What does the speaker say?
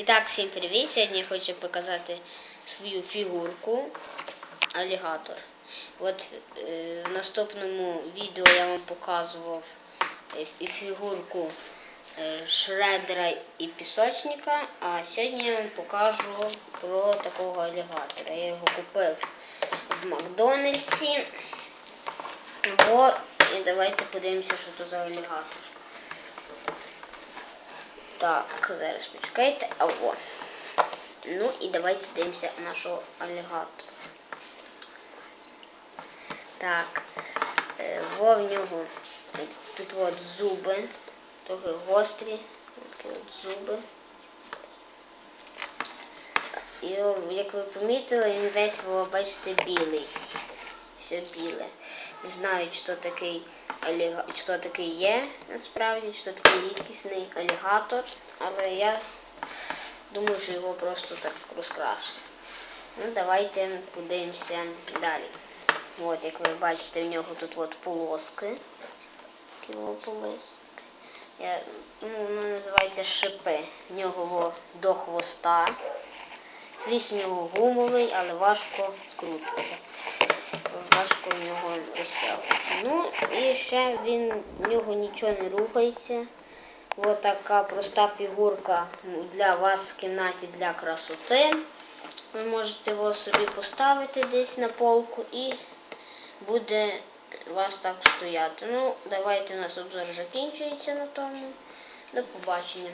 І так, всім привіт! Сьогодні я хочу показати свою фігурку алігатор. От е, в наступному відео я вам показував е, фігурку е, шредера і пісочника, а сьогодні я вам покажу про такого алігатора. Я його купив в Макдональдсі. О, і давайте подивимося, що це за алігатор. Так, зараз почекайте. А о. Ну і давайте дивимося нашого алігатора. Так. Е, во в нього тут от зуби. Трохи гострі. Такі от зуби. І як ви помітили, він весь, бачите, білий. Все біле. Не знаю, що такий аліга... що такий є насправді, що такий рідкісний алігатор, але я думаю, що його просто так розкрашу. Ну, давайте подивимося далі. От, як ви бачите, в нього тут от полоски. Такі полоски. Я, ну, воно називається шипи. В нього до хвоста. Хвіст в нього гумовий, але важко крутиться. Важко в нього розтягувати. Ну і ще він в нього нічого не рухається. Ось така проста фігурка для вас в кімнаті для красоти. Ви можете його собі поставити десь на полку і буде вас так стояти. Ну, давайте у нас обзор закінчується на тому. До побачення.